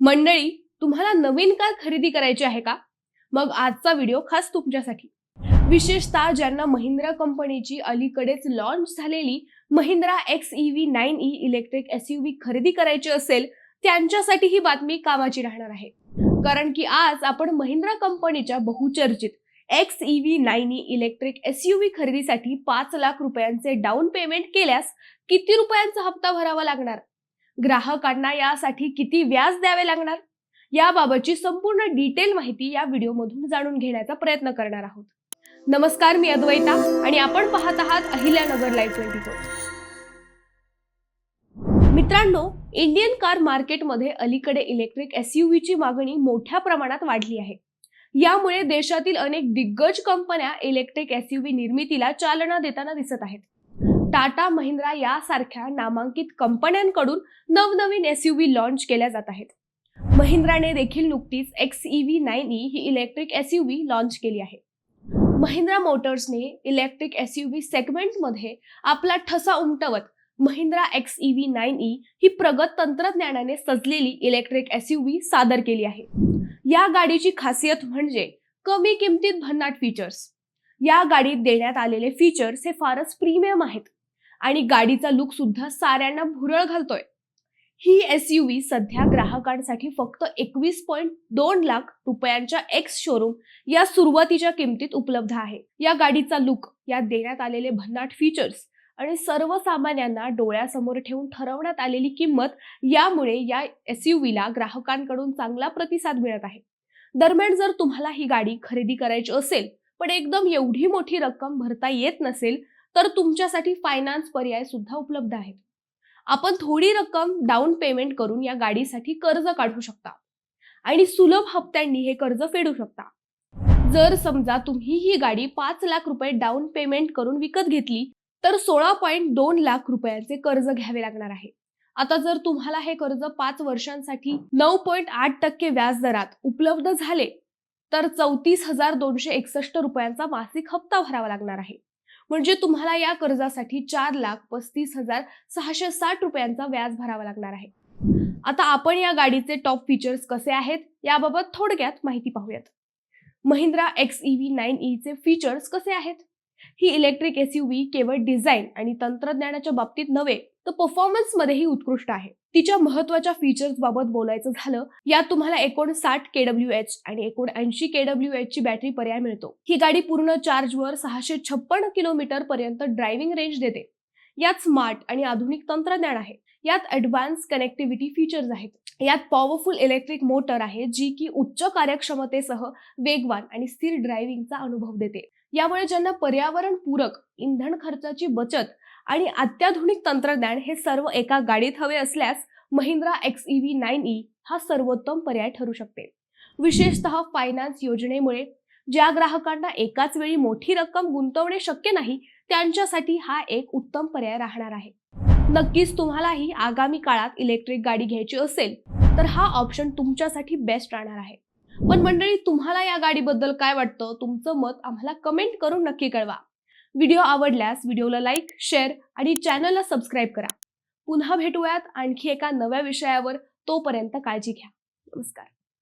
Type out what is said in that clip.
मंडळी तुम्हाला नवीन कार खरेदी करायची आहे का? मग आजचा व्हिडिओ खास तुमच्यासाठी. विशेषतः ज्यांना महिंद्रा कंपनीची अलीकडेच लॉन्च झालेली Mahindra X E V nine E electric S U V खरेदी करायची असेल त्यांच्यासाठी ही बातमी कामाची राहणार आहे. कारण की आज आपण महिंद्रा कंपनीच्या बहुचर्चित X E V nine E electric S U V खरेदीसाठी पाच लाख रुपयांचे डाऊन पेमेंट केल्यास किती रुपयांचा हप्ता भरावा लागणार? ग्राहकांना यासाठी किती व्याज द्यावे लागणार? याबाबतची संपूर्ण डिटेल माहिती या व्हिडिओमधून जाणून घेण्याचा प्रयत्न करणार आहोत. नमस्कार मी अद्वैता आणि आपण पाहत आहात अहिल्यानगर लाईव्ह ट्वेंटी फोर. मित्रांनो इंडियन कार मार्केटमध्ये अलीकडे इलेक्ट्रिक एस ची मागणी मोठ्या प्रमाणात वाढली आहे. यामुळे देशातील अनेक दिग्गज कंपन्या इलेक्ट्रिक एस निर्मितीला चालना देताना दिसत आहेत. टाटा महिंद्रा यासारख्या नामांकित कंपन्यांकडून नवनवीन एस लॉन्च केल्या जात आहेत. महिंद्राने देखील नुकतीच X E V nine E ही इलेक्ट्रिक एस लॉन्च केली आहे. महिंद्रा मोटर्सने इलेक्ट्रिक एस यू व्ही सेगमेंटमध्ये आपला ठसा उमटवत Mahindra X E V nine E ही प्रगत तंत्रज्ञानाने सजलेली इलेक्ट्रिक एस सादर केली आहे. या गाडीची खासियत म्हणजे कमी किमतीत भन्नाट फीचर्स या गाडीत देण्यात आलेले फीचर्स हे फारच प्रीमियम आहेत. आणि गाडीचा लुक सुद्धा साऱ्यांना भुरळ घालतोय. ही एस यू व्ही सध्या ग्राहकांसाठी फक्त एकवीस पॉईंट दोन लाख रुपयांच्या एक्स शोरूम या सुरुवातीच्या किमतीत उपलब्ध आहे. या गाडीचा लुक यात देण्यात आलेले भन्नाट फीचर्स आणि सर्वसामान्यांना डोळ्यासमोर ठेवून ठरवण्यात आलेली किंमत यामुळे या एस ला ग्राहकांकडून चांगला प्रतिसाद मिळत आहे. दरम्यान जर तुम्हाला ही गाडी खरेदी करायची असेल पण एकदम एवढी मोठी रक्कम भरता येत नसेल तर तुमच्यासाठी फायनान्स पर्याय सुद्धा उपलब्ध आहेत. आपण थोडी रक्कम डाऊन पेमेंट करून या गाडीसाठी कर्ज काढू शकता. आणि सुलभ हप्त्यांनी हे कर्ज फेडू शकता. जर समजा तुम्ही ही गाडी पाच लाख रुपये डाऊन पेमेंट करून विकत घेतली तर सोळा पॉईंट दोन लाख रुपयांचे कर्ज घ्यावे लागणार आहे. आता जर तुम्हाला हे कर्ज पाच वर्षांसाठी नऊ पॉईंट आठ टक्के व्याज दरात उपलब्ध झाले तर चौतीस हजार दोनशे एकसष्ट रुपयांचा मासिक हप्ता भरावा लागणार आहे. म्हणजे तुम्हाला या कर्जासाठी चार लाख पस्तीस हजार सहाशे साठ रुपयांचा व्याज भरावा लागणार आहे. आता आपण या गाडीचे टॉप फीचर्स कसे आहेत याबाबत थोडक्यात माहिती पाहूयात. Mahindra X E V nine ईचे features कसे आहेत? ही इलेक्ट्रिक एस यू व्ही केवळ डिझाईन आणि तंत्रज्ञानाच्या बाबतीत नव्हे तर परफॉर्मन्स मध्येही उत्कृष्ट आहे. तिच्या महत्त्वाच्या फीचर्स बाबत बोलायचं झालं यात तुम्हाला एकूण साठ केडब्ल्यू एच आणि एकूण ऐंशी केडब्ल्यू एच ची बॅटरी पर्याय मिळतो. ही गाडी पूर्ण चार्जवर सहाशे छप्पन किलोमीटर पर्यंत ड्रायव्हिंग रेंज देते. यात स्मार्ट आणि आधुनिक तंत्रज्ञान आहे. यात ऍडव्हान्स कनेक्टिव्हिटी फीचर्स आहेत. यात पॉवरफुल इलेक्ट्रिक मोटर आहे जी की उच्च कार्यक्षमतेसह वेगवान आणि स्थिर ड्रायव्हिंगचा अनुभव देते. यामुळे ज्यांना पर्यावरण पूरक इंधन खर्चाची बचत आणि अत्याधुनिक तंत्रज्ञान हे सर्व एका गाडीत हवे असल्यास Mahindra X E V nine E हा सर्वोत्तम पर्याय ठरू शकते. विशेषतः फायनान्स योजनेमुळे ज्या ग्राहकांना एकाच वेळी मोठी रक्कम गुंतवणे शक्य नाही त्यांच्यासाठी हा एक उत्तम पर्याय राहणार आहे. नक्कीच तुम्हालाही आगामी काळात इलेक्ट्रिक गाडी घ्यायची असेल तर हा ऑप्शन तुमच्यासाठी बेस्ट राहणार आहे. पण मंडळी तुम्हाला या गाडीबद्दल काय वाटतं? तुमचं मत आम्हाला कमेंट करून नक्की कळवा. व्हिडिओ आवडल्यास व्हिडिओला लाईक शेअर आणि चॅनलला सबस्क्राईब करा. पुन्हा भेटूयात आणखी एका नव्या विषयावर. तोपर्यंत काळजी घ्या. नमस्कार.